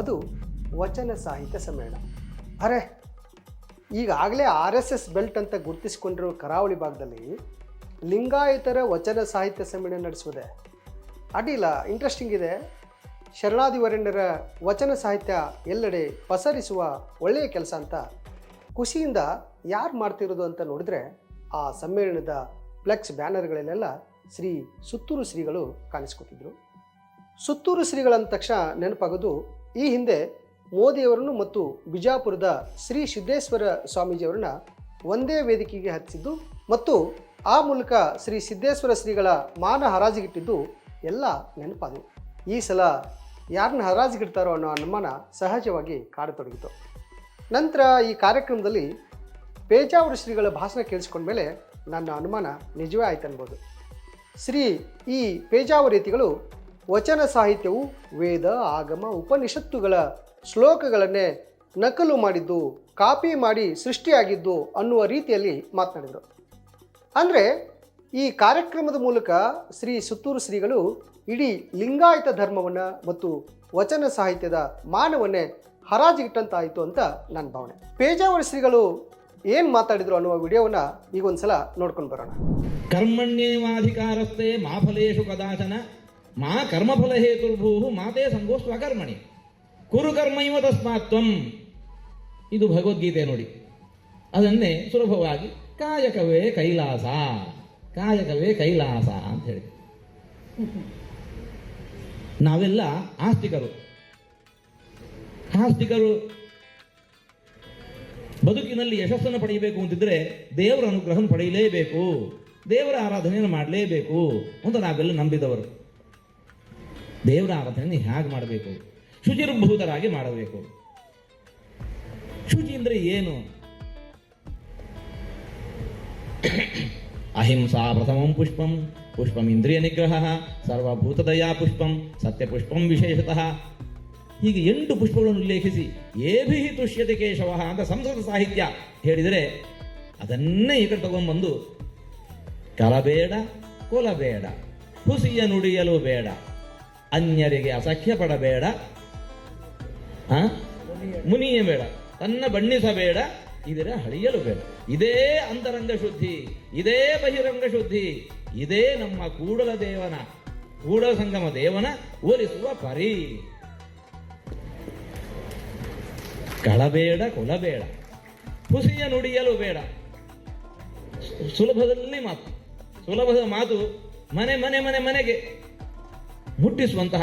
ಅದು ವಚನ ಸಾಹಿತ್ಯ ಸಮ್ಮೇಳನ. ಅರೆ, ಈಗಾಗಲೇ ಆರ್ ಎಸ್ ಎಸ್ ಬೆಲ್ಟ್ ಅಂತ ಗುರುತಿಸಿಕೊಂಡಿರೋ ಕರಾವಳಿ ಭಾಗದಲ್ಲಿ ಲಿಂಗಾಯತರ ವಚನ ಸಾಹಿತ್ಯ ಸಮ್ಮೇಳನ ನಡೆಸುವುದೇ? ಅಡ್ಡಿಲ್ಲ ಇಂಟ್ರೆಸ್ಟಿಂಗ್ ಇದೆ. ಶರಣಾದಿವರಣ್ಯರ ವಚನ ಸಾಹಿತ್ಯ ಎಲ್ಲೆಡೆ ಪಸರಿಸುವ ಒಳ್ಳೆಯ ಕೆಲಸ ಅಂತ ಖುಷಿಯಿಂದ ಯಾರು ಮಾಡ್ತಿರೋದು ಅಂತ ನೋಡಿದ್ರೆ ಆ ಸಮ್ಮೇಳನದ ಫ್ಲೆಕ್ಸ್ ಬ್ಯಾನರ್ಗಳಲ್ಲೆಲ್ಲ ಶ್ರೀ ಸುತ್ತೂರು ಶ್ರೀಗಳು ಕಾಣಿಸ್ಕೊತಿದ್ರು. ಸುತ್ತೂರು ಶ್ರೀಗಳಂದ ತಕ್ಷಣ ನೆನಪಾಗೋದು ಈ ಹಿಂದೆ ಮೋದಿಯವರನ್ನು ಮತ್ತು ಬಿಜಾಪುರದ ಶ್ರೀ ಸಿದ್ದೇಶ್ವರ ಸ್ವಾಮೀಜಿಯವರನ್ನ ಒಂದೇ ವೇದಿಕೆಗೆ ಹತ್ತಿಸಿದ್ದು ಮತ್ತು ಆ ಮೂಲಕ ಶ್ರೀ ಸಿದ್ದೇಶ್ವರ ಶ್ರೀಗಳ ಮಾನ ಹರಾಜಿಗಿಟ್ಟಿದ್ದು ಎಲ್ಲ ನೆನಪಾದವು. ಈ ಸಲ ಯಾರನ್ನ ಹರಾಜಿಗಿಡ್ತಾರೋ ಅನ್ನೋ ಅನುಮಾನ ಸಹಜವಾಗಿ ಕಾಡತೊಡಗಿತು. ನಂತರ ಈ ಕಾರ್ಯಕ್ರಮದಲ್ಲಿ ಪೇಜಾವರ ಶ್ರೀಗಳ ಭಾಷಣ ಕೇಳಿಸ್ಕೊಂಡ್ಮೇಲೆ ನನ್ನ ಅನುಮಾನ ನಿಜವೇ ಆಯ್ತು ಅನ್ಬೋದು. ಶ್ರೀ ಈ ಪೇಜಾವರೀತಿಗಳು ವಚನ ಸಾಹಿತ್ಯವು ವೇದ, ಆಗಮ, ಉಪನಿಷತ್ತುಗಳ ಶ್ಲೋಕಗಳನ್ನೇ ನಕಲು ಮಾಡಿದ್ದು, ಕಾಪಿ ಮಾಡಿ ಸೃಷ್ಟಿಯಾಗಿದ್ದು ಅನ್ನುವ ರೀತಿಯಲ್ಲಿ ಮಾತನಾಡಿದರು. ಅಂದರೆ, ಈ ಕಾರ್ಯಕ್ರಮದ ಮೂಲಕ ಶ್ರೀ ಸುತ್ತೂರು ಶ್ರೀಗಳು ಇಡೀ ಲಿಂಗಾಯತ ಧರ್ಮವನ್ನು ಮತ್ತು ವಚನ ಸಾಹಿತ್ಯದ ಮಾನವನ್ನೇ ಹರಾಜಿಗಿಟ್ಟಂತಾಯಿತು ಅಂತ ನನ್ನ ಭಾವನೆ. ಪೇಜಾವರ ಶ್ರೀಗಳು ಏನು ಮಾತಾಡಿದ್ರು ಅನ್ನುವ ವಿಡಿಯೋವನ್ನು ಈಗ ಒಂದ್ಸಲ ನೋಡ್ಕೊಂಡು ಬರೋಣ. ಕರ್ಮಣ್ಯೇವಾಧಿಕಾರಸ್ಥೆ ಮಾಫಲೇಶು ಕದಾಚನ ಮಾ ಕರ್ಮಫಲ ಹೇತುರ್ಭೂ ಮಾತೇ ಸಂಗೋ ಸ್ವಕರ್ಮಣಿ ಕುರು ಕರ್ಮೈವ ತಸ್ಮಾತ್ವಂ ಇದು ಭಗವದ್ಗೀತೆ ನೋಡಿ. ಅದನ್ನೇ ಸುಲಭವಾಗಿ ಕಾಯಕವೇ ಕೈಲಾಸ ಕಾಯಕವೇ ಕೈಲಾಸ ಅಂತ ಹೇಳಿ. ನಾವೆಲ್ಲ ಆಸ್ತಿಕರು. ಆಸ್ತಿಕರು ಬದುಕಿನಲ್ಲಿ ಯಶಸ್ಸನ್ನು ಪಡೆಯಬೇಕು ಅಂತಿದ್ರೆ ದೇವರ ಅನುಗ್ರಹ ಪಡೆಯಲೇಬೇಕು. ದೇವರ ಆರಾಧನೆಯನ್ನು ಮಾಡಲೇಬೇಕು ಅಂತ ನಾವೆಲ್ಲ ನಂಬಿದವರು. ದೇವರ ಆರಾಧನೆ ಹೇಗೆ ಮಾಡಬೇಕು. ಶುಚಿರ್ಭೂತರಾಗಿ ಮಾಡಬೇಕು. ಶುಚಿ ಅಂದರೆ ಏನು? ಅಹಿಂಸಾ ಪ್ರಥಮಂ ಪುಷ್ಪಂ ಪುಷ್ಪಂ ಇಂದ್ರಿಯ ನಿಗ್ರಹ, ಸರ್ವಭೂತದಯಾ ಪುಷ್ಪಂ ಸತ್ಯಪುಷ್ಪಂ ವಿಶೇಷತಃ. ಹೀಗೆ ಎಂಟು ಪುಷ್ಪಗಳನ್ನು ಉಲ್ಲೇಖಿಸಿ ಏಭಿ ತುಷ್ಯತೆ ಕೇಶವ ಅಂತ ಸಂಸ್ಕೃತ ಸಾಹಿತ್ಯ ಹೇಳಿದರೆ ಅದನ್ನೇ ಈಗ ಕಡೆ ತಗೊಂಡ್ಬಂದು ಕಲಬೇಡ, ಕೊಲಬೇಡ ಹುಸಿಯ ನುಡಿಯಲು ಬೇಡ. ಅನ್ಯರಿಗೆ ಅಸಖ್ಯ ಪಡಬೇಡ. ಮುನಿಯೇ ಬೇಡ. ತನ್ನ ಬಣ್ಣಿಸಬೇಡ. ಇದರ ಹಳಿಯಲು ಬೇಡ. ಇದೇ ಅಂತರಂಗ ಶುದ್ಧಿ, ಇದೇ ಬಹಿರಂಗ ಶುದ್ಧಿ, ಇದೇ ನಮ್ಮ ಕೂಡಲ ದೇವನ, ಕೂಡಲ ಸಂಗಮ ದೇವನ ಓಲಿಸುವ ಪರಿ. ಕಳಬೇಡ, ಕೊಲಬೇಡ. ಹುಸಿಯ ನುಡಿಯಲು ಬೇಡ. ಸುಲಭದಲ್ಲಿ ಮಾತು. ಸುಲಭದ ಮಾತು ಮನೆ ಮನೆ ಮನೆ, ಮನೆಗೆ. ಮುಟ್ಟಿಸುವಂತಹ,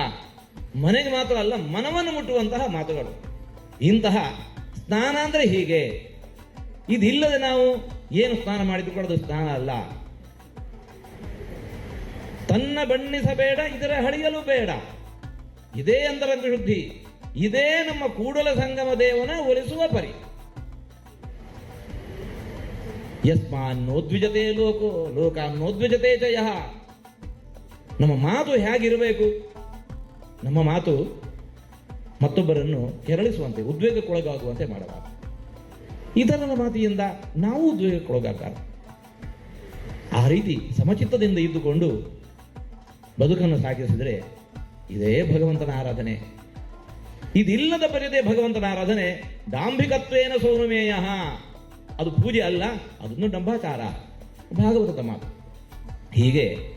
ಮನೆಗೆ ಮಾತ್ರ ಅಲ್ಲ, ಮನವನ್ನು ಮುಟ್ಟುವಂತಹ ಮಾತುಗಳು. ಇಂತಹ ಸ್ನಾನ ಅಂದರೆ ಹೀಗೆ. ಇದಿಲ್ಲದೆ ನಾವು ಏನು ಸ್ನಾನ ಮಾಡಿದ್ರು ಕೂಡ ಸ್ನಾನ ಅಲ್ಲ. ತನ್ನ ಬಣ್ಣಿಸಬೇಡ ಇದರ ಹಳಿಯಲು ಬೇಡ. ಇದೇ ಅಂತರಂಗ ಶುದ್ಧಿ. ಇದೇ ನಮ್ಮ ಕೂಡಲ ಸಂಗಮ ದೇವನ ಒಲಿಸುವ ಪರಿ. ಯಸ್ಮಾನ್ನೋದ್ವಿಜತೆ ಲೋಕೋ, ಲೋಕಾನ್ನೋದ್ವಿಜತೆ ಜಯ. ನಮ್ಮ ಮಾತು ಹೇಗಿರಬೇಕು? ನಮ್ಮ ಮಾತು ಮತ್ತೊಬ್ಬರನ್ನು ಕೆರಳಿಸುವಂತೆ, ಉದ್ವೇಗಕ್ಕೊಳಗಾಗುವಂತೆ ಮಾಡಬಾರದು. ಇತರರ ಮಾತಿಯಿಂದ ನಾವು ಉದ್ವೇಗಕ್ಕೊಳಗಾಗಬಾರದು. ಆ ರೀತಿ ಸಮಚಿತ್ತದಿಂದ ಇದ್ದುಕೊಂಡು ಬದುಕನ್ನು ಸಾಗಿಸಿದರೆ ಇದೇ ಭಗವಂತನ ಆರಾಧನೆ. ಇದಿಲ್ಲದ ಪರಿದೇ ಭಗವಂತನ ಆರಾಧನೆ. ದಾಂಭಿಕತ್ವೇನ ಸೌನಮೇಯ ಅದು ಪೂಜೆ ಅಲ್ಲ ಅದನ್ನು ಡಂಭಾಚಾರ ಭಾಗವತದ ಮಾತು. ಹೀಗೆ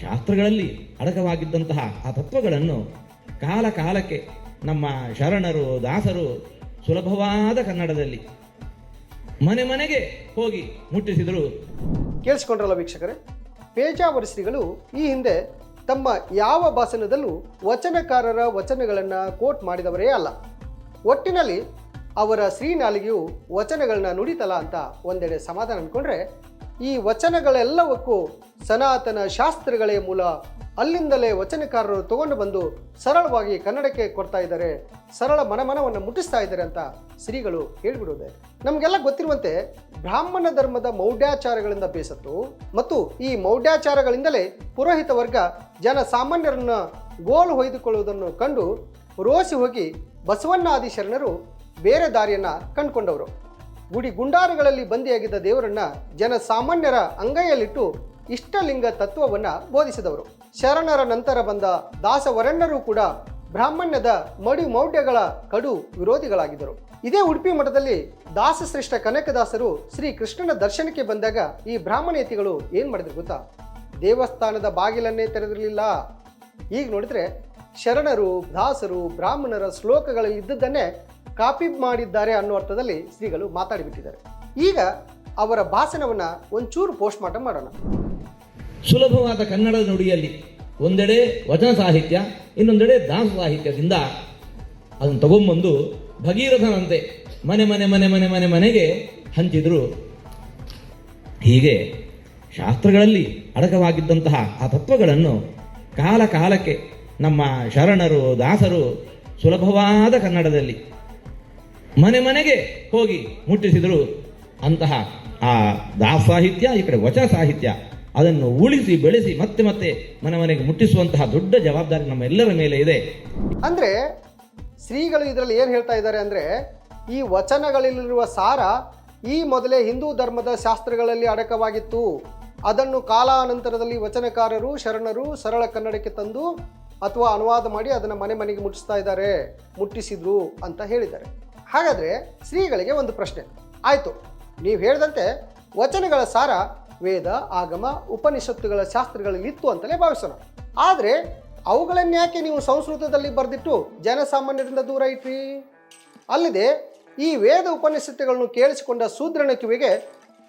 ಶಾಸ್ತ್ರಗಳಲ್ಲಿ ಅಡಕವಾಗಿದ್ದಂತಹ ಆ ತತ್ವಗಳನ್ನು ಕಾಲ ಕಾಲಕ್ಕೆ ನಮ್ಮ ಶರಣರು, ದಾಸರು ಸುಲಭವಾದ ಕನ್ನಡದಲ್ಲಿ ಮನೆ ಮನೆಗೆ ಹೋಗಿ ಮುಟ್ಟಿಸಿದರು. ಕೇಳಿಸ್ಕೊಂಡ್ರಲ್ಲ ವೀಕ್ಷಕರೇ ಪೇಜಾವರ ಶ್ರೀಗಳು ಈ ಹಿಂದೆ ತಮ್ಮ ಯಾವ ಭಾಷಣದಲ್ಲೂ ವಚನಕಾರರ ವಚನಗಳನ್ನು ಕೋಟ್ ಮಾಡಿದವರೇ ಅಲ್ಲ. ಒಟ್ಟಿನಲ್ಲಿ ಅವರ ಶ್ರೀನಾಲಿಗೆಯು ವಚನಗಳನ್ನ ನುಡಿತಲ್ಲ ಅಂತ ಒಂದೆಡೆ ಸಮಾಧಾನ ಅಂದ್ಕೊಂಡ್ರೆ ಈ ವಚನಗಳೆಲ್ಲವಕ್ಕೂ ಸನಾತನ ಶಾಸ್ತ್ರಗಳೇ ಮೂಲ. ಅಲ್ಲಿಂದಲೇ ವಚನಕಾರರು ತಗೊಂಡು ಬಂದು ಸರಳವಾಗಿ ಕನ್ನಡಕ್ಕೆ ಕೊಡ್ತಾ ಇದ್ದಾರೆ. ಸರಳ ಮನಮನವನ್ನು ಮುಟ್ಟಿಸ್ತಾ ಇದ್ದಾರೆ ಅಂತ ಶ್ರೀಗಳು ಹೇಳ್ಬಿಡೋದೆ ನಮಗೆಲ್ಲ ಗೊತ್ತಿರುವಂತೆ ಬ್ರಾಹ್ಮಣ ಧರ್ಮದ ಮೌಢ್ಯಾಚಾರಗಳಿಂದ ಬೇಸತ್ತು ಮತ್ತು ಈ ಮೌಢ್ಯಾಚಾರಗಳಿಂದಲೇ ಪುರೋಹಿತ ವರ್ಗ ಜನ ಸಾಮಾನ್ಯರನ್ನು ಗೋಲು ಹೊಯ್ದುಕೊಳ್ಳುವುದನ್ನು ಕಂಡು ರೋಸಿ ಹೋಗಿ ಬಸವಣ್ಣಾದಿ ಶರಣರು ಬೇರೆ ದಾರಿಯನ್ನು ಕಂಡುಕೊಂಡವರು. ಗುಡಿ ಗುಂಡಾರಗಳಲ್ಲಿ ಬಂದಿಯಾಗಿದ್ದ ದೇವರನ್ನ ಜನ ಸಾಮಾನ್ಯರ ಅಂಗೈಯಲ್ಲಿಟ್ಟು ಇಷ್ಟಲಿಂಗ ತತ್ವವನ್ನು ಬೋಧಿಸಿದವರು. ಶರಣರ ನಂತರ ಬಂದ ದಾಸವರಣ್ಣರು ಕೂಡ ಬ್ರಾಹ್ಮಣ್ಯದ ಮಡಿ ಮೌಢ್ಯಗಳ ಕಡು ವಿರೋಧಿಗಳಾಗಿದ್ದರು. ಇದೇ ಉಡುಪಿ ಮಠದಲ್ಲಿ ದಾಸಶ್ರೇಷ್ಠ ಕನಕದಾಸರು ಶ್ರೀ ಕೃಷ್ಣನ ದರ್ಶನಕ್ಕೆ ಬಂದಾಗ ಈ ಬ್ರಾಹ್ಮಣೇತಿಗಳು ಏನ್ ಮಾಡಿದ್ರು ಗೊತ್ತಾ? ದೇವಸ್ಥಾನದ ಬಾಗಿಲನ್ನೇ ತೆರೆದಿರಲಿಲ್ಲ. ಈಗ ನೋಡಿದ್ರೆ ಶರಣರು, ದಾಸರು, ಬ್ರಾಹ್ಮಣರ ಶ್ಲೋಕಗಳಲ್ಲಿ ಇದ್ದದ್ದನ್ನೇ ಕಾಪಿ ಮಾಡಿದ್ದಾರೆ ಅನ್ನೋ ಅರ್ಥದಲ್ಲಿ ಶ್ರೀಗಳು ಮಾತಾಡಿಬಿಟ್ಟಿದ್ದಾರೆ ಈಗ ಅವರ ಭಾಷಣವನ್ನು ಒಂಚೂರು ಪೋಸ್ಟ್ ಮಾರ್ಟಮ್ ಮಾಡೋಣ. ಸುಲಭವಾದ ಕನ್ನಡದ ನುಡಿಯಲ್ಲಿ ಒಂದೆಡೆ ವಚನ ಸಾಹಿತ್ಯ, ಇನ್ನೊಂದೆಡೆ ದಾಸ ಸಾಹಿತ್ಯದಿಂದ ಅದನ್ನು ತಗೊಂಬಂದು ಭಗೀರಥನಂತೆ ಮನೆ ಮನೆ ಮನೆ ಮನೆ ಮನೆ, ಮನೆಗೆ ಹಂಚಿದ್ರು. ಹೀಗೆ ಶಾಸ್ತ್ರಗಳಲ್ಲಿ ಅಡಕವಾಗಿದ್ದಂತಹ ಆ ತತ್ವಗಳನ್ನು ಕಾಲ ಕಾಲಕ್ಕೆ ನಮ್ಮ ಶರಣರು, ದಾಸರು ಸುಲಭವಾದ ಕನ್ನಡದಲ್ಲಿ ಮನೆ ಮನೆಗೆ ಹೋಗಿ ಮುಟ್ಟಿಸಿದರು. ಅಂತಹ ಆ ದಾಸ ಸಾಹಿತ್ಯ, ಈ ಕಡೆ ವಚ ಸಾಹಿತ್ಯ ಅದನ್ನು ಉಳಿಸಿ ಬೆಳೆಸಿ ಮತ್ತೆ ಮತ್ತೆ ಮನೆ ಮನೆಗೆ ಮುಟ್ಟಿಸುವಂತಹ ದೊಡ್ಡ ಜವಾಬ್ದಾರಿ ನಮ್ಮ ಎಲ್ಲರ ಮೇಲೆ ಇದೆ. ಅಂದ್ರೆ ಶ್ರೀಗಳು ಇದರಲ್ಲಿ ಏನು ಹೇಳ್ತಾ ಇದ್ದಾರೆ ಅಂದ್ರೆ ಈ ವಚನಗಳಲ್ಲಿರುವ ಸಾರ ಈ ಮೊದಲೇ ಹಿಂದೂ ಧರ್ಮದ ಶಾಸ್ತ್ರಗಳಲ್ಲಿ ಅಡಕವಾಗಿತ್ತು. ಅದನ್ನು ಕಾಲಾನಂತರದಲ್ಲಿ ವಚನಕಾರರು, ಶರಣರು ಸರಳ ಕನ್ನಡಕ್ಕೆ ತಂದು ಅಥವಾ ಅನುವಾದ ಮಾಡಿ ಅದನ್ನು ಮನೆ ಮನೆಗೆ ಮುಟ್ಟಿಸ್ತಾ ಇದ್ದಾರೆ, ಮುಟ್ಟಿಸಿದ್ರು ಅಂತ ಹೇಳಿದ್ದಾರೆ. ಹಾಗಾದ್ರೆ ಶ್ರೀಗಳಿಗೆ ಒಂದು ಪ್ರಶ್ನೆ. ಆಯಿತು, ನೀವು ಹೇಳಿದಂತೆ ವಚನಗಳ ಸಾರ, ವೇದ, ಆಗಮ, ಉಪನಿಷತ್ತುಗಳ ಶಾಸ್ತ್ರಗಳಲ್ಲಿ ಇತ್ತು ಅಂತಲೇ ಭಾವಿಸೋಣ. ಆದರೆ ಅವುಗಳನ್ಯಾಕೆ ನೀವು ಸಂಸ್ಕೃತದಲ್ಲಿ ಬರೆದಿಟ್ಟು ಜನಸಾಮಾನ್ಯರಿಂದ ದೂರ ಇಟ್ರಿ? ಅಲ್ಲದೆ ಈ ವೇದ ಉಪನಿಷತ್ತುಗಳನ್ನು ಕೇಳಿಸಿಕೊಂಡ ಸೂದ್ರನ ಕಿವಿಗೆ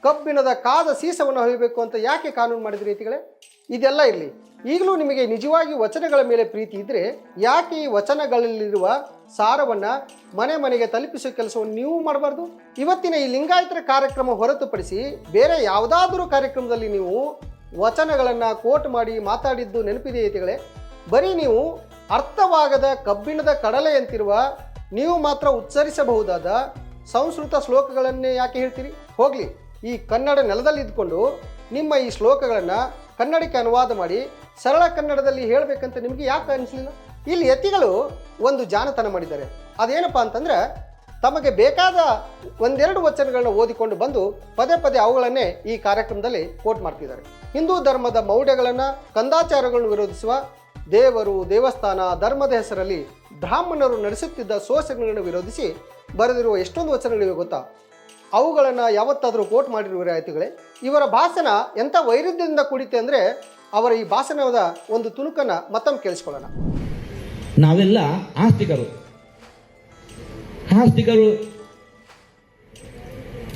ಕಬ್ಬಿಣದ ಕಾದ ಸೀಸವನ್ನು ಹೊಯ್ಯಬೇಕು ಅಂತ ಯಾಕೆ ಕಾನೂನು ಮಾಡಿದ ರೀತಿಗಳೇ? ಇದೆಲ್ಲ ಇರಲಿ. ಈಗಲೂ ನಿಮಗೆ ನಿಜವಾಗಿ ವಚನಗಳ ಮೇಲೆ ಪ್ರೀತಿ ಇದ್ದರೆ ಯಾಕೆ ಈ ವಚನಗಳಲ್ಲಿರುವ ಸಾರವನ್ನು ಮನೆ ಮನೆಗೆ ತಲುಪಿಸೋ ಕೆಲಸವನ್ನು ನೀವು ಮಾಡಬಾರ್ದು. ಇವತ್ತಿನ ಈ ಲಿಂಗಾಯತರ ಕಾರ್ಯಕ್ರಮ ಹೊರತುಪಡಿಸಿ ಬೇರೆ ಯಾವುದಾದ್ರೂ ಕಾರ್ಯಕ್ರಮದಲ್ಲಿ ನೀವು ವಚನಗಳನ್ನು ಕೋಟ್ ಮಾಡಿ ಮಾತಾಡಿದ್ದು ನೆನಪಿದೆ ಐತಿಗಳೇ ಬರೀ ನೀವು ಅರ್ಥವಾಗದ ಕಬ್ಬಿಣದ ಕಡಲೆ ಅಂತಿರುವ ನೀವು ಮಾತ್ರ ಉಚ್ಚರಿಸಬಹುದಾದ ಸಂಸ್ಕೃತ ಶ್ಲೋಕಗಳನ್ನೇ ಯಾಕೆ ಹೇಳ್ತೀರಿ? ಹೋಗಲಿ, ಈ ಕನ್ನಡ ನೆಲದಲ್ಲಿ ಇದ್ಕೊಂಡು ನಿಮ್ಮ ಈ ಶ್ಲೋಕಗಳನ್ನು ಕನ್ನಡಕ್ಕೆ ಅನುವಾದ ಮಾಡಿ ಸರಳ ಕನ್ನಡದಲ್ಲಿ ಹೇಳಬೇಕಂತ ನಿಮಗೆ ಯಾಕೆ ಅನಿಸಲಿಲ್ಲ? ಇಲ್ಲಿ ಯತಿಗಳು ಒಂದು ಜಾನತನ ಮಾಡಿದ್ದಾರೆ. ಅದೇನಪ್ಪ ಅಂತಂದ್ರೆ ತಮಗೆ ಬೇಕಾದ ಒಂದೆರಡು ವಚನಗಳನ್ನ ಓದಿಕೊಂಡು ಬಂದು ಪದೇ ಪದೇ ಅವುಗಳನ್ನೇ ಈ ಕಾರ್ಯಕ್ರಮದಲ್ಲಿ ಕೋಟ್ ಮಾಡ್ತಿದ್ದಾರೆ. ಹಿಂದೂ ಧರ್ಮದ ಮೌಢ್ಯಗಳನ್ನು, ಕಂದಾಚಾರಗಳನ್ನು ವಿರೋಧಿಸುವ ದೇವರು ದೇವಸ್ಥಾನ, ಧರ್ಮದ ಹೆಸರಲ್ಲಿ ಬ್ರಾಹ್ಮಣರು ನಡೆಸುತ್ತಿದ್ದ ಶೋಷಣೆಗಳನ್ನು ವಿರೋಧಿಸಿ ಬರೆದಿರುವ ಎಷ್ಟೊಂದು ವಚನಗಳಿವೆ ಗೊತ್ತಾ? ಅವುಗಳನ್ನು ಯಾವತ್ತಾದರೂ ಕೋಟ್ ಮಾಡಿರುವ ರಾಯಿತಿಗಳೇ ಇವರ ಭಾಷಣ ಎಂಥ ವೈರುಧ್ಯದಿಂದ ಕೂಡಿತೆ ಅಂದರೆ ಅವರ ಈ ಭಾಷಣದ ಒಂದು ತುಣುಕನ್ನು ಮತ್ತೊಮ್ಮೆ ಕೇಳಿಸ್ಕೊಳ್ಳೋಣ. ನಾವೆಲ್ಲ ಆಸ್ತಿಕರು. ಆಸ್ತಿಕರು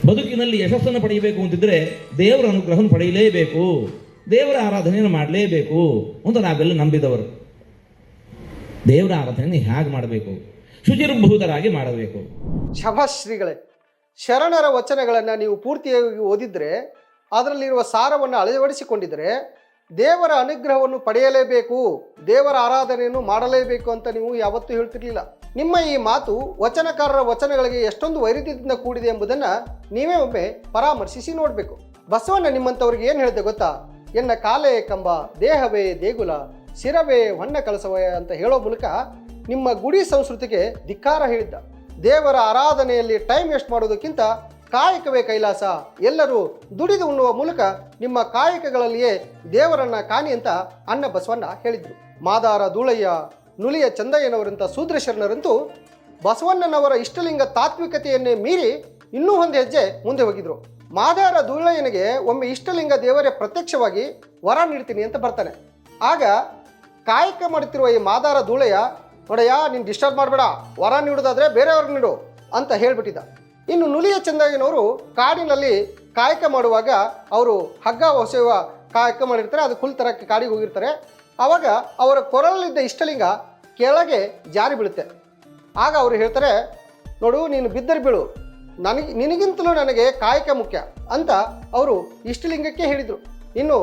ಬದುಕಿನಲ್ಲಿ ಯಶಸ್ಸನ್ನು ಪಡೆಯಬೇಕು ಅಂತಿದ್ರೆ ದೇವರ ಅನುಗ್ರಹವನ್ನು ಪಡೆಯಲೇಬೇಕು. ದೇವರ ಆರಾಧನೆಯನ್ನು ಮಾಡಲೇಬೇಕು ಅಂತ ನಾವೆಲ್ಲ ನಂಬಿದವರು. ದೇವರ ಆರಾಧನೆಯನ್ನು ಹೇಗೆ ಮಾಡಬೇಕು? ಶುಚಿರ್ಭೂತರಾಗಿ ಮಾಡಬೇಕು. ಶಭಶ್ರೀಗಳೇ, ಶರಣರ ವಚನಗಳನ್ನು ನೀವು ಪೂರ್ತಿಯಾಗಿ ಓದಿದ್ರೆ, ಅದರಲ್ಲಿರುವ ಸಾರವನ್ನು ಅಳವಡಿಸಿಕೊಂಡಿದ್ದರೆ ದೇವರ ಅನುಗ್ರಹವನ್ನು ಪಡೆಯಲೇಬೇಕು, ದೇವರ ಆರಾಧನೆಯನ್ನು ಮಾಡಲೇಬೇಕು ಅಂತ ನೀವು ಯಾವತ್ತೂ ಹೇಳ್ತಿರ್ಲಿಲ್ಲ. ನಿಮ್ಮ ಈ ಮಾತು ವಚನಕಾರರ ವಚನಗಳಿಗೆ ಎಷ್ಟೊಂದು ವೈರುಧ್ಯದಿಂದ ಕೂಡಿದೆ ಎಂಬುದನ್ನು ನೀವೇ ಒಮ್ಮೆ ಪರಾಮರ್ಶಿಸಿ ನೋಡಬೇಕು. ಬಸವಣ್ಣ ನಿಮ್ಮಂಥವ್ರಿಗೆ ಏನು ಹೇಳಿದೆ ಗೊತ್ತಾ? ಎನ್ನ ಕಾಲೇ ಕಂಬ, ದೇಹವೇ ದೇಗುಲ, ಶಿರವೇ ಹೊನ್ನ ಕಳಸವೇ ಅಂತ ಹೇಳೋ ಮೂಲಕ ನಿಮ್ಮ ಗುಡಿ ಸಂಸ್ಕೃತಿಗೆ ಧಿಕ್ಕಾರ ಹೇಳಿದ್ದ. ದೇವರ ಆರಾಧನೆಯಲ್ಲಿ ಟೈಮ್ ವೇಸ್ಟ್ ಮಾಡೋದಕ್ಕಿಂತ ಕಾಯಕವೇ ಕೈಲಾಸ. ಎಲ್ಲರೂ ದುಡಿದು ಉಣ್ಣುವ ಮೂಲಕ ನಿಮ್ಮ ಕಾಯಕಗಳಲ್ಲಿಯೇ ದೇವರನ್ನ ಕಾಣಿ ಅಂತ ಅಣ್ಣ ಬಸವಣ್ಣ ಹೇಳಿದ್ರು. ಮಾದಾರ ಧೂಳಯ್ಯ, ನುಲಿಯ ಚಂದಯ್ಯನವರಂಥ ಶೂದ್ರಶರಣರಂತೂ ಬಸವಣ್ಣನವರ ಇಷ್ಟಲಿಂಗ ತಾತ್ವಿಕತೆಯನ್ನೇ ಮೀರಿ ಇನ್ನೂ ಒಂದು ಹೆಜ್ಜೆ ಮುಂದೆ ಹೋಗಿದ್ರು. ಮಾದಾರ ಧೂಳಯ್ಯನಿಗೆ ಒಮ್ಮೆ ಇಷ್ಟಲಿಂಗ ದೇವರೇ ಪ್ರತ್ಯಕ್ಷವಾಗಿ ವರ ನೀಡ್ತೀನಿ ಅಂತ ಬರ್ತಾನೆ. ಆಗ ಕಾಯಕ ಮಾಡುತ್ತಿರುವ ಈ ಮಾದಾರ ಧೂಳಯ್ಯ, ನೋಡಯ್ಯ, ನೀನು ಡಿಸ್ಟರ್ಬ್ ಮಾಡಬೇಡ. ವರ ನೀಡೋದಾದ್ರೆ ಬೇರೆಯವ್ರಿಗೆ ನೀಡು ಅಂತ ಹೇಳ್ಬಿಟ್ಟಿದ್ದ. ಇನ್ನು ನುಲಿಯ ಚಂದಾಗಿನವರು ಕಾಡಿನಲ್ಲಿ ಕಾಯಕ ಮಾಡುವಾಗ ಅವರು ಹಗ್ಗ ಹೊಸೆಯುವ ಕಾಯಕ ಮಾಡಿರ್ತಾರೆ, ಅದು ಕುಲ್ ತರಕ್ಕೆ ಕಾಡಿಗೆ ಹೋಗಿರ್ತಾರೆ. ಆವಾಗ ಅವರ ಕೊರಲಲ್ಲಿದ್ದ ಇಷ್ಟಲಿಂಗ ಕೆಳಗೆ ಜಾರಿ ಬೀಳುತ್ತೆ. ಆಗ ಅವರು ಹೇಳ್ತಾರೆ, ನೋಡು, ನೀನು ಬಿದ್ದರೆ ಬೀಳು. ನನಗೆ, ನಿನಗಿಂತಲೂ ನನಗೆ ಕಾಯಕ ಮುಖ್ಯ ಅಂತ ಅವರು ಇಷ್ಟಲಿಂಗಕ್ಕೆ ಹೇಳಿದರು. ಇನ್ನು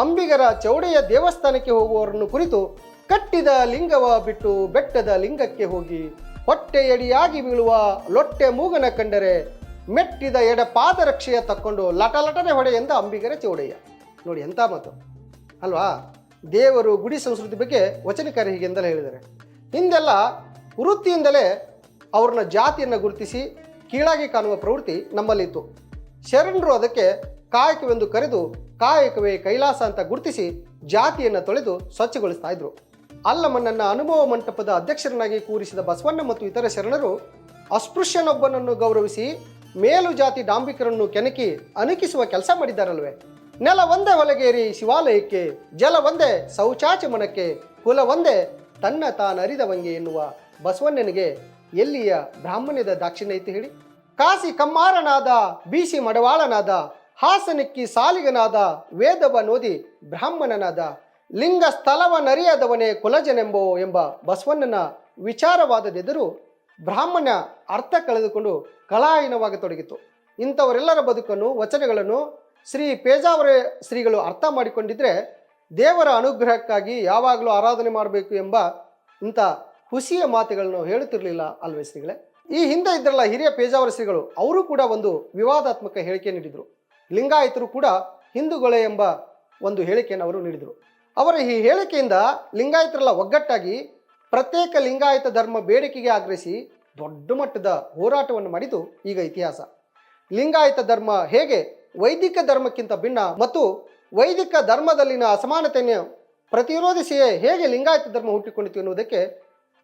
ಅಂಬಿಗರ ಚೌಡೆಯ ದೇವಸ್ಥಾನಕ್ಕೆ ಹೋಗುವವರನ್ನು ಕುರಿತು ಕಟ್ಟಿದ ಲಿಂಗವ ಬಿಟ್ಟು ಬೆಟ್ಟದ ಲಿಂಗಕ್ಕೆ ಹೋಗಿ ಹೊಟ್ಟೆಯಡಿಯಾಗಿ ಬೀಳುವ ಲೊಟ್ಟೆ ಮೂಗನ ಕಂಡರೆ ಮೆಟ್ಟಿದ ಎಡ ಪಾದರಕ್ಷೆಯ ತಕ್ಕೊಂಡು ಲಟ ಲಟನೆ ಹೊಡೆ ಎಂದ ಅಂಬಿಗರ ಚೌಡಯ್ಯ. ನೋಡಿ ಎಂಥ ಮಾತು. ಅಲ್ವಾ? ದೇವರು ಗುಡಿ ಸಂಸ್ಕೃತಿ ಬಗ್ಗೆ ವಚನಕಾರ ಹೀಗೆಂದಲೇ ಹೇಳಿದ್ದಾರೆ. ಹಿಂದೆಲ್ಲ ವೃತ್ತಿಯಿಂದಲೇ ಅವ್ರನ್ನ ಜಾತಿಯನ್ನು ಗುರುತಿಸಿ ಕೀಳಾಗಿ ಕಾಣುವ ಪ್ರವೃತ್ತಿ ನಮ್ಮಲ್ಲಿತ್ತು. ಶರಣರು ಅದಕ್ಕೆ ಕಾಯಕವೆಂದು ಕರೆದು ಕಾಯಕವೇ ಕೈಲಾಸ ಅಂತ ಗುರುತಿಸಿ ಜಾತಿಯನ್ನು ತೊಳೆದು ಸ್ವಚ್ಛಗೊಳಿಸ್ತಾ ಇದ್ರು. ಅಲ್ಲಮನ್ನನ್ನ ಅನುಭವ ಮಂಟಪದ ಅಧ್ಯಕ್ಷರನ್ನಾಗಿ ಕೂರಿಸಿದ ಬಸವಣ್ಣ ಮತ್ತು ಇತರ ಶರಣರು ಅಸ್ಪೃಶ್ಯನೊಬ್ಬನನ್ನು ಗೌರವಿಸಿ ಮೇಲು ಜಾತಿ ಡಾಂಬಿಕರನ್ನು ಕೆಣಕಿ ಅಣುಕಿಸುವ ಕೆಲಸ ಮಾಡಿದ್ದಾರಲ್ವೇ? ನೆಲ ಒಂದೇ ಹೊಲಗೇರಿ ಶಿವಾಲಯಕ್ಕೆ, ಜಲ ಒಂದೇ ಶೌಚಾಚಮನಕ್ಕೆ ಕುಲ ಒಂದೇ ತನ್ನ ತಾನರಿದವಂಗೆ ಎನ್ನುವ ಬಸವಣ್ಣನಿಗೆ ಎಲ್ಲಿಯ ಬ್ರಾಹ್ಮಣ್ಯದ ದಾಕ್ಷಿಣ್ಯ ಐತಿ ಹೇಳಿ? ಕಾಸಿ ಕಮ್ಮಾರನಾದ, ಬೀಸಿ ಮಡವಾಳನಾದ, ಹಾಸನಕ್ಕಿ ಸಾಲಿಗನಾದ, ವೇದವ ನೋದಿ ಬ್ರಾಹ್ಮಣನಾದ ಲಿಂಗ ಸ್ಥಳವ ನರಿಯಾದವನೇ ಕುಲಜನೆಂಬೋ ಎಂಬ ಬಸವಣ್ಣನ ವಿಚಾರವಾದದೆದುರು ಬ್ರಾಹ್ಮಣ ಅರ್ಥ ಕಳೆದುಕೊಂಡು ಕಲಾಯನವಾಗತೊಡಗಿತು ಇಂಥವರೆಲ್ಲರ ಬದುಕನ್ನು, ವಚನಗಳನ್ನು ಶ್ರೀ ಪೇಜಾವರ ಶ್ರೀಗಳು ಅರ್ಥ ಮಾಡಿಕೊಂಡಿದ್ರೆ ದೇವರ ಅನುಗ್ರಹಕ್ಕಾಗಿ ಯಾವಾಗಲೂ ಆರಾಧನೆ ಮಾಡಬೇಕು ಎಂಬ ಇಂಥ ಹುಸಿಯ ಮಾತುಗಳನ್ನು ಹೇಳುತ್ತಿರಲಿಲ್ಲ ಅಲ್ವೇ ಶ್ರೀಗಳೇ? ಈ ಹಿಂದೆ ಇದ್ರಲ್ಲ ಹಿರಿಯ ಪೇಜಾವರ ಶ್ರೀಗಳು, ಅವರು ಕೂಡ ಒಂದು ವಿವಾದಾತ್ಮಕ ಹೇಳಿಕೆ ನೀಡಿದರು. ಲಿಂಗಾಯತರು ಕೂಡ ಹಿಂದೂಗಳೇ ಎಂಬ ಒಂದು ಹೇಳಿಕೆಯನ್ನು ಅವರು ನೀಡಿದರು. ಅವರ ಈ ಹೇಳಿಕೆಯಿಂದ ಲಿಂಗಾಯತರೆಲ್ಲ ಒಗ್ಗಟ್ಟಾಗಿ ಪ್ರತ್ಯೇಕ ಲಿಂಗಾಯತ ಧರ್ಮ ಬೇಡಿಕೆಗೆ ಆಗ್ರಹಿಸಿ ದೊಡ್ಡ ಮಟ್ಟದ ಹೋರಾಟವನ್ನು ಮಾಡಿದ್ದು ಈಗ ಇತಿಹಾಸ. ಲಿಂಗಾಯತ ಧರ್ಮ ಹೇಗೆ ವೈದಿಕ ಧರ್ಮಕ್ಕಿಂತ ಭಿನ್ನ ಮತ್ತು ವೈದಿಕ ಧರ್ಮದಲ್ಲಿನ ಅಸಮಾನತೆಯನ್ನು ಪ್ರತಿರೋಧಿಸಿಯೇ ಹೇಗೆ ಲಿಂಗಾಯತ ಧರ್ಮ ಹುಟ್ಟಿಕೊಂಡಿತು ಎನ್ನುವುದಕ್ಕೆ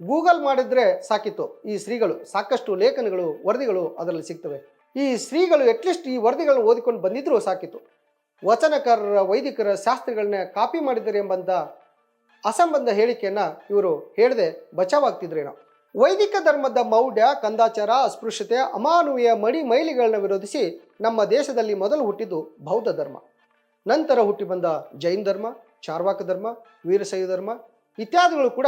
ಗೂಗಲ್ ಮಾಡಿದ್ರೆ ಸಾಕಿತ್ತು. ಈ ಶ್ರೀಗಳು ಸಾಕಷ್ಟು ಲೇಖನಗಳು, ವರದಿಗಳು ಅದರಲ್ಲಿ ಸಿಗ್ತವೆ. ಈ ಶ್ರೀಗಳು ಅಟ್ಲೀಸ್ಟ್ ಈ ವರದಿಗಳನ್ನು ಓದಿಕೊಂಡು ಬಂದಿದ್ರೂ ಸಾಕಿತ್ತು. ವಚನಕಾರರ, ವೈದಿಕರ ಶಾಸ್ತ್ರಗಳನ್ನ ಕಾಪಿ ಮಾಡಿದ್ದಾರೆ ಎಂಬಂತ ಅಸಂಬಂಧ ಹೇಳಿಕೆಯನ್ನು ಇವರು ಹೇಳದೆ ಬಚಾವಾಗ್ತಿದ್ರೇನೋ. ವೈದಿಕ ಧರ್ಮದ ಮೌಢ್ಯ, ಕಂದಾಚಾರ, ಅಸ್ಪೃಶ್ಯತೆ, ಅಮಾನವೀಯ ಮಡಿ ಮೈಲಿಗಳನ್ನ ವಿರೋಧಿಸಿ ನಮ್ಮ ದೇಶದಲ್ಲಿ ಮೊದಲು ಹುಟ್ಟಿದ್ದು ಬೌದ್ಧ ಧರ್ಮ. ನಂತರ ಹುಟ್ಟಿ ಬಂದ ಜೈನ್ ಧರ್ಮ, ಚಾರ್ವಾಕ ಧರ್ಮ, ವೀರಶೈವ ಧರ್ಮ ಇತ್ಯಾದಿಗಳು ಕೂಡ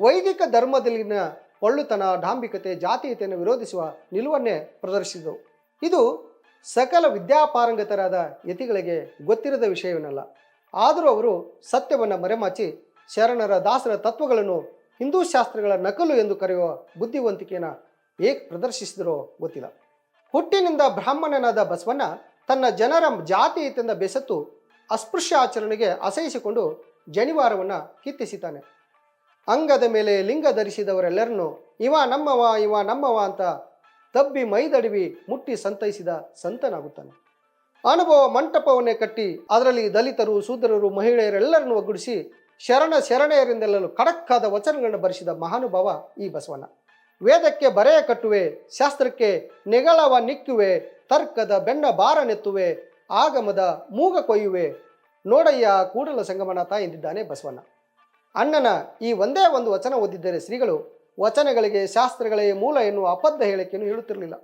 ವೈದಿಕ ಧರ್ಮದಲ್ಲಿನ ಪಳ್ಳುತನ ಡಾಂಬಿಕತೆ ಜಾತೀಯತೆಯನ್ನು ವಿರೋಧಿಸುವ ನಿಲುವನ್ನೇ ಪ್ರದರ್ಶಿಸಿದವು. ಇದು ಸಕಲ ವಿದ್ಯಾಪಾರಂಗತರಾದ ಯತಿಗಳಿಗೆ ಗೊತ್ತಿರದ ವಿಷಯವೇನಲ್ಲ ಆದರೂ ಅವರು ಸತ್ಯವನ್ನು ಮರೆಮಾಚಿ ಶರಣರ ದಾಸರ ತತ್ವಗಳನ್ನು ಹಿಂದೂ ಶಾಸ್ತ್ರಗಳ ನಕಲು ಎಂದು ಕರೆಯುವ ಬುದ್ಧಿವಂತಿಕೆಯನ್ನು ಏಕೆ ಪ್ರದರ್ಶಿಸಿದರೋ ಗೊತ್ತಿಲ್ಲ. ಹುಟ್ಟಿನಿಂದ ಬ್ರಾಹ್ಮಣನಾದ ಬಸವಣ್ಣ ತನ್ನ ಜನರ ಜಾತೀಯತೆಯಿಂದ ಬೆಸತ್ತು ಅಸ್ಪೃಶ್ಯ ಆಚರಣೆಗೆ ಅಸಹಿಸಿಕೊಂಡು ಜನಿವಾರವನ್ನು ಕಿತ್ತಿಸಿತಾನೆ ಅಂಗದ ಮೇಲೆ ಲಿಂಗ ಧರಿಸಿದವರೆಲ್ಲರನ್ನು ಇವ ನಮ್ಮವ ಇವ ನಮ್ಮವ ಅಂತ ತಬ್ಬಿ ಮೈದಡವಿ ಮುಟ್ಟಿ ಸಂತೈಸಿದ ಸಂತನಾಗುತ್ತಾನೆ. ಅನುಭವ ಮಂಟಪವನ್ನೇ ಕಟ್ಟಿ ಅದರಲ್ಲಿ ದಲಿತರು, ಶೂದ್ರರು, ಮಹಿಳೆಯರೆಲ್ಲರನ್ನು ಒಗ್ಗೂಡಿಸಿ ಶರಣ ಶರಣೆಯರಿಂದೆಲ್ಲಲು ಖಡಕ್ಕಾದ ವಚನಗಳನ್ನು ಬರೆಸಿದ ಮಹಾನುಭಾವ ಈ ಬಸವಣ್ಣ. ವೇದಕ್ಕೆ ಬರೆಯ ಕಟ್ಟುವೆ, ಶಾಸ್ತ್ರಕ್ಕೆ ನೆಗಳವ ನಿಕ್ಕುವೆ, ತರ್ಕದ ಬೆನ್ನ ಬಾರ ನೆತ್ತುವೆ, ಆಗಮದ ಮೂಗ ಕೊಯ್ಯುವೆ. ನೋಡಯ್ಯ, ಕೂಡಲ ಸಂಗಮನಾಥ ಎಂದಿದ್ದಾನೆ ಬಸವಣ್ಣ. ಅಣ್ಣನ ಈ ಒಂದೇ ಒಂದು ವಚನ ಓದಿದ್ದರೆ ಶ್ರೀಗಳು ವಚನಗಳಿಗೆ ಶಾಸ್ತ್ರಗಳೇ ಮೂಲ ಎನ್ನುವ ಅಬದ್ಧ ಹೇಳಿಕೆಯನ್ನು ಹೇಳುತ್ತಿರಲಿಲ್ಲ.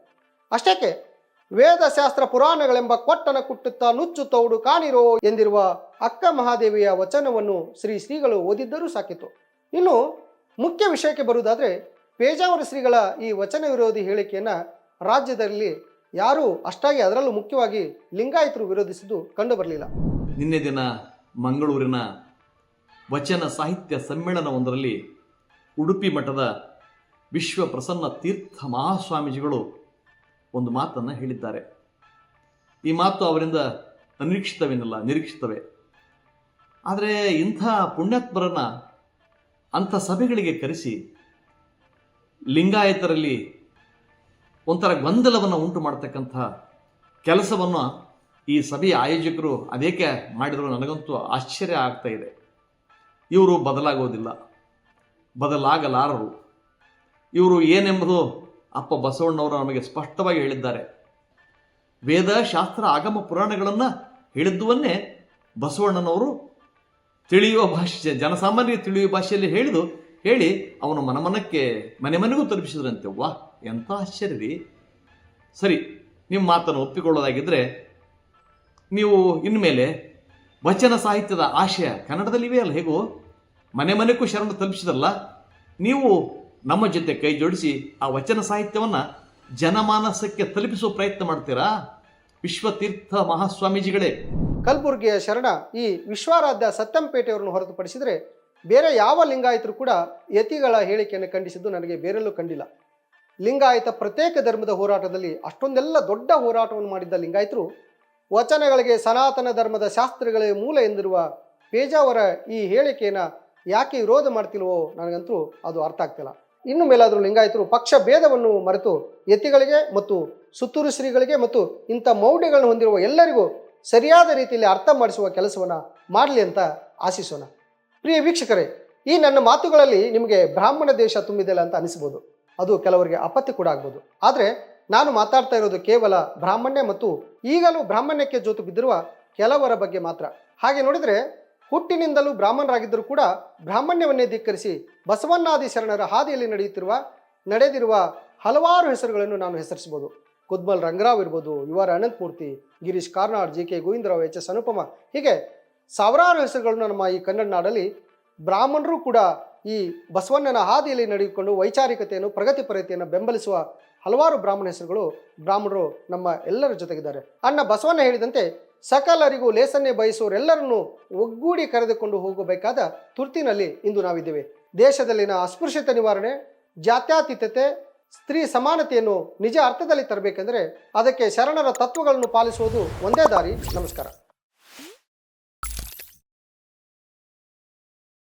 ಅಷ್ಟಕ್ಕೆ ವೇದಶಾಸ್ತ್ರ ಪುರಾಣಗಳೆಂಬ ಕೊಟ್ಟನ ಕುಟ್ಟುತ್ತಾ ನುಚ್ಚು ತೌಡು ಕಾಣಿರೋ ಎಂದಿರುವ ಅಕ್ಕ ಮಹಾದೇವಿಯ ವಚನವನ್ನು ಶ್ರೀ ಶ್ರೀಗಳು ಓದಿದ್ದರೂ ಸಾಕಿತು. ಇನ್ನು ಮುಖ್ಯ ವಿಷಯಕ್ಕೆ ಬರುವುದಾದರೆ, ಪೇಜಾವರ ಶ್ರೀಗಳ ಈ ವಚನ ವಿರೋಧಿ ಹೇಳಿಕೆಯನ್ನು ರಾಜ್ಯದಲ್ಲಿ ಯಾರೂ ಅಷ್ಟಾಗಿ ಅದರಲ್ಲೂ ಮುಖ್ಯವಾಗಿ ಲಿಂಗಾಯತರು ವಿರೋಧಿಸಿದ್ದು ಕಂಡುಬರಲಿಲ್ಲ ನಿನ್ನೆ ದಿನ ಮಂಗಳೂರಿನ ವಚನ ಸಾಹಿತ್ಯ ಸಮ್ಮೇಳನವೊಂದರಲ್ಲಿ ಉಡುಪಿ ಮಠದ ವಿಶ್ವ ಪ್ರಸನ್ನ ತೀರ್ಥ ಮಹಾಸ್ವಾಮೀಜಿಗಳು ಒಂದು ಮಾತನ್ನು ಹೇಳಿದ್ದಾರೆ. ಈ ಮಾತು ಅವರಿಂದ ಅನಿರೀಕ್ಷಿತವೇನಲ್ಲ, ನಿರೀಕ್ಷಿತವೇ? ಆದರೆ ಇಂಥ ಪುಣ್ಯಾತ್ಮರನ್ನ ಅಂಥ ಸಭೆಗಳಿಗೆ ಕರೆಸಿ ಲಿಂಗಾಯತರಲ್ಲಿ ಒಂಥರ ಗೊಂದಲವನ್ನು ಉಂಟು ಮಾಡ್ತಕ್ಕಂಥ ಕೆಲಸವನ್ನು ಈ ಸಭೆಯ ಆಯೋಜಕರು ಅದೇಕೆ ಮಾಡಿದ್ರು. ನನಗಂತೂ ಆಶ್ಚರ್ಯ ಆಗ್ತಾ ಇದೆ. ಇವರು ಬದಲಾಗೋದಿಲ್ಲ. ಬದಲಾಗಲಾರರು. ಇವರು ಏನೆಂಬುದು ಅಪ್ಪ ಬಸವಣ್ಣವರು ನಮಗೆ ಸ್ಪಷ್ಟವಾಗಿ ಹೇಳಿದ್ದಾರೆ. ವೇದ ಶಾಸ್ತ್ರ ಆಗಮ ಪುರಾಣಗಳನ್ನು ಹೇಳಿದ್ದುವನ್ನೇ ಬಸವಣ್ಣನವರು ತಿಳಿಯುವ ಭಾಷೆ ಜನಸಾಮಾನ್ಯರಿಗೆ ತಿಳಿಯುವ ಭಾಷೆಯಲ್ಲಿ ಹೇಳಿದು ಹೇಳಿ ಅವನು ಮನಮನಕ್ಕೆ, ಮನೆ ಮನೆಗೂ ತಲುಪಿಸಿದ್ರಂತೆ ವಾ ಎಂಥ ಆಶ್ಚರ್ಯ ರೀ. ಸರಿ, ನಿಮ್ಮ ಮಾತನ್ನು ಒಪ್ಪಿಕೊಳ್ಳೋದಾಗಿದ್ದರೆ ನೀವು ಇನ್ಮೇಲೆ ವಚನ ಸಾಹಿತ್ಯದ ಆಶಯ ಕನ್ನಡದಲ್ಲಿವೆ ಅಲ್ಲ ಹೇಗೋ? ಮನೆ ಮನೆಗೂ ಶರಣ ತಲುಪಿಸಿದಲ್ಲ ನೀವು ನಮ್ಮ ಜೊತೆ ಕೈ ಜೋಡಿಸಿ ಆ ವಚನ ಸಾಹಿತ್ಯವನ್ನು ಜನಮಾನಸಕ್ಕೆ ತಲುಪಿಸುವ ಪ್ರಯತ್ನ ಮಾಡ್ತೀರಾ? ವಿಶ್ವತೀರ್ಥ ಮಹಾಸ್ವಾಮೀಜಿಗಳೇ. ಕಲಬುರಗಿಯ ಶರಣ ಈ ವಿಶ್ವಾರಾಧ್ಯ ಸತ್ತಂಪೇಟೆಯವರನ್ನು ಹೊರತುಪಡಿಸಿದರೆ ಬೇರೆ ಯಾವ ಲಿಂಗಾಯತರು ಕೂಡ ಯತಿಗಳ ಹೇಳಿಕೆಯನ್ನು ಖಂಡಿಸಿದ್ದು ನನಗೆ ಬೇರೆಲ್ಲೂ ಕಂಡಿಲ್ಲ. ಲಿಂಗಾಯತ ಪ್ರತ್ಯೇಕ ಧರ್ಮದ ಹೋರಾಟದಲ್ಲಿ ಅಷ್ಟೊಂದೆಲ್ಲ ದೊಡ್ಡ ಹೋರಾಟವನ್ನು ಮಾಡಿದ್ದ ಲಿಂಗಾಯತರು ವಚನಗಳಿಗೆ ಸನಾತನ ಧರ್ಮದ ಶಾಸ್ತ್ರಗಳೇ ಮೂಲ ಎಂದಿರುವ ಪೇಜಾವರ ಈ ಹೇಳಿಕೆಯನ್ನು ಯಾಕೆ ವಿರೋಧ ಮಾಡ್ತಿಲ್ವೋ ನನಗಂತೂ ಅದು ಅರ್ಥ ಆಗ್ತಿಲ್ಲ. ಇನ್ನು ಮೇಲಾದರೂ ಲಿಂಗಾಯತರು ಪಕ್ಷ ಭೇದವನ್ನು ಮರೆತು ಯತಿಗಳಿಗೆ ಮತ್ತು ಸುತ್ತೂರು ಶ್ರೀಗಳಿಗೆ ಮತ್ತು ಇಂಥ ಮೌಢ್ಯಗಳನ್ನು ಹೊಂದಿರುವ ಎಲ್ಲರಿಗೂ ಸರಿಯಾದ ರೀತಿಯಲ್ಲಿ ಅರ್ಥ ಮಾಡಿಸುವ ಕೆಲಸವನ್ನು ಮಾಡಲಿ ಅಂತ ಆಶಿಸೋಣ. ಪ್ರಿಯ ವೀಕ್ಷಕರೇ, ಈ ನನ್ನ ಮಾತುಗಳಲ್ಲಿ ನಿಮಗೆ ಬ್ರಾಹ್ಮಣ ದೇಶ ತುಂಬಿದೆಲ್ಲ ಅಂತ ಅನಿಸ್ಬೋದು. ಅದು ಕೆಲವರಿಗೆ ಅಪತ್ಯ ಕೂಡ ಆಗ್ಬೋದು. ಆದರೆ ನಾನು ಮಾತಾಡ್ತಾ ಇರೋದು ಕೇವಲ ಬ್ರಾಹ್ಮಣ್ಯ ಮತ್ತು ಈಗಲೂ ಬ್ರಾಹ್ಮಣ್ಯಕ್ಕೆ ಜೋತು ಬಿದ್ದಿರುವ ಕೆಲವರ ಬಗ್ಗೆ ಮಾತ್ರ. ಹಾಗೆ ನೋಡಿದರೆ ಹುಟ್ಟಿನಿಂದಲೂ ಬ್ರಾಹ್ಮಣರಾಗಿದ್ದರೂ ಕೂಡ ಬ್ರಾಹ್ಮಣ್ಯವನ್ನೇ ಧಿಕ್ಕರಿಸಿ ಬಸವಣ್ಣಾದಿ ಶರಣರ ಹಾದಿಯಲ್ಲಿ ನಡೆಯುತ್ತಿರುವ, ನಡೆದಿರುವ ಹಲವಾರು ಹೆಸರುಗಳನ್ನು ನಾನು ಹೆಸರಿಸಬಹುದು. ಕುದ್ಮಲ್ ರಂಗರಾವ್ ಇರ್ಬೋದು, U R Ananthamurthy Girish Karnad, G K Govindarao, H S Anupama, ಹೀಗೆ ಸಾವಿರಾರು ಹೆಸರುಗಳನ್ನು ನಮ್ಮ ಈ ಕನ್ನಡ ನಾಡಲ್ಲಿ ಬ್ರಾಹ್ಮಣರು ಕೂಡ ಈ ಬಸವಣ್ಣನ ಹಾದಿಯಲ್ಲಿ ನಡೆದುಕೊಂಡು ವೈಚಾರಿಕತೆಯನ್ನು ಪ್ರಗತಿಪರತೆಯನ್ನು ಬೆಂಬಲಿಸುವ ಹಲವಾರು ಬ್ರಾಹ್ಮಣ ಹೆಸರುಗಳು ಬ್ರಾಹ್ಮಣರು ನಮ್ಮ ಎಲ್ಲರ ಜೊತೆಗಿದ್ದಾರೆ. ಅಣ್ಣ ಬಸವಣ್ಣ ಹೇಳಿದಂತೆ ಸಕಲರಿಗೂ ಲೇಸನ್ನೇ ಬಯಸುವರೆಲ್ಲರನ್ನೂ ಒಗ್ಗೂಡಿ ಕರೆದುಕೊಂಡು ಹೋಗಬೇಕಾದ ತುರ್ತಿನಲ್ಲಿ ಇಂದು ನಾವಿದ್ದೇವೆ. ದೇಶದಲ್ಲಿನ ಅಸ್ಪೃಶ್ಯತೆ ನಿವಾರಣೆ, ಜಾತ್ಯಾತೀತತೆ, ಸ್ತ್ರೀ ಸಮಾನತೆಯನ್ನು ನಿಜ ಅರ್ಥದಲ್ಲಿ ತರಬೇಕೆಂದರೆ ಅದಕ್ಕೆ ಶರಣರ ತತ್ವಗಳನ್ನು ಪಾಲಿಸುವುದು ಒಂದೇ ದಾರಿ. ನಮಸ್ಕಾರ.